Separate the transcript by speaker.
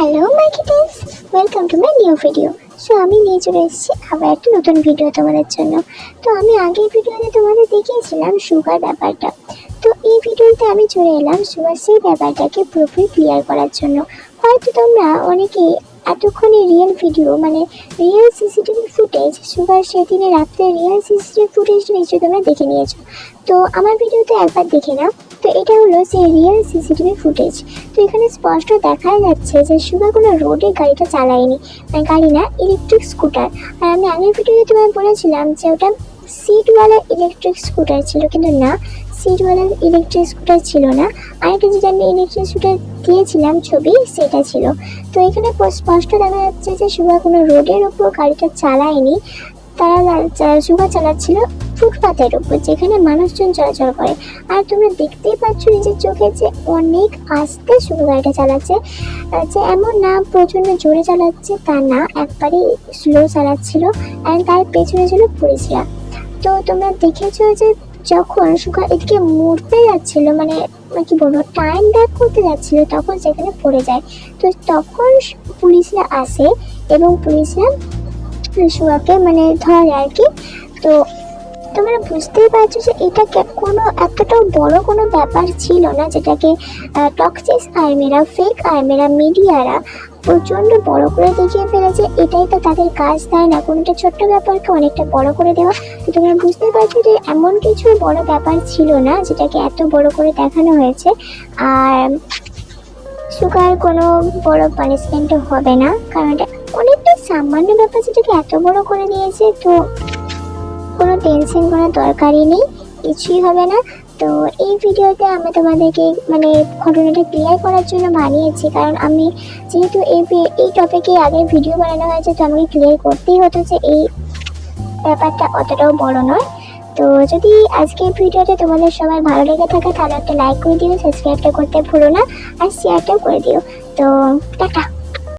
Speaker 1: Hello my kittens welcome to my new video so আমি নিয়ে চলে এসেছি আবার একটা নতুন ভিডিও তোমাদের জন্য। তো আমি আগের ভিডিওতে তোমাদের দেখিয়েছিলাম সুগার ব্যাপারটা। তো এই ভিডিওতে আমি চলে এলাম সুগার, সেই ব্যাপারটাকে পুরোপুরি ক্লিয়ার করার জন্য। হয়তো তোমরা অনেকে এতক্ষণে রিয়েল ভিডিও মানে রিয়েল সিসিটিভি ফুটেজ সুগার সেদিনে রাত্রে রিয়েল সিসিটিভি ফুটেজ নিশ্চয়ই তোমরা দেখে নিয়েছো। তো আমার ভিডিওতে একবার দেখে নাও। তো এটা হলো সেই রিয়েল সিসিটিভি ফুটেজ তো এখানে স্পষ্ট দেখা যাচ্ছে যে সুগা কোনো রোডে গাড়িটা চালায়নি মানে গাড়ি না ইলেকট্রিক স্কুটার আর আমি আগের ভিডিওতে তোমায় বলেছিলাম যে ওটা সিটওয়ালা ইলেকট্রিক স্কুটার ছিল, কিন্তু না সিটওয়ালা ইলেকট্রিক স্কুটার ছিল না। আরেকটা যেটা আমি ইলেকট্রিক স্কুটার দিয়েছিলাম ছবি, সেটা ছিল। তো এখানে স্পষ্ট দেখা যাচ্ছে যে সুগা কোনো রোডের ওপর গাড়িটা চালায়নি। তারা সুগা চালাচ্ছিল ফুটপাতের উপর যেখানে মানুষজন চলাচল করে। আর তোমরা দেখতেই পাচ্ছ নিজের চোখে যে অনেক আস্তে সুগা গাড়িটা চালাচ্ছে। যে এমন না প্রচণ্ড জোরে চালাচ্ছে, তা না একবারে স্লো চালাচ্ছিল আর তার পেছনে ছিল পুলিশরা। তো তোমরা দেখেছ যে যখন সুগা এদিকে মরতে যাচ্ছিল মানে মানে কি বলব টাইম ব্যাক করতে যাচ্ছিল, তখন সেখানে পড়ে যায়। তো তখন পুলিশরা আসে এবং পুলিশরা সুগাকে মানে ধরে আর কি। তো তোমরা বুঝতেই পারছ যে এটা কোনো এতটাও বড় কোনো ব্যাপার ছিল না যেটাকে টক্সিস আর্মিরা, ফেক আর্মিরা, মিডিয়ারা প্রচণ্ড বড় করে দেখিয়ে ফেলেছে। এটাই তো তাদের কাজ, তাই না? কোনোটা ছোট্ট ব্যাপারকে অনেকটা বড় করে দেওয়া। তো তোমরা বুঝতেই পারছ যে এমন কিছু বড় ব্যাপার ছিল না যেটাকে এত বড় করে দেখানো হয়েছে। আর সুগার কোনো বড় পানিশমেন্টও হবে না, কারণ এটা অনেকটা সামান্য ব্যাপার যেটাকে এত বড় করে দিয়েছে। তো টেনশন করার দরকারই নেই, কিছুই হবে না। তো এই ভিডিওতে আমি তোমাদেরকে মানে ঘটনাটা ক্লিয়ার করার জন্য বানিয়েছি, কারণ আমি যেহেতু এই এই টপিকে আগে ভিডিও বানানো হয়েছে, তো আমাকে ক্লিয়ার করতেই হতো যে এই ব্যাপারটা অতটাও বড় নয়। তো যদি আজকের ভিডিওটা তোমাদের সবাই ভালো লেগে থাকে, তাহলে একটা লাইক করে দিও সাবস্ক্রাইবটা করতে ভুলো না, আর শেয়ারটাও করে দিও। তো টাটা।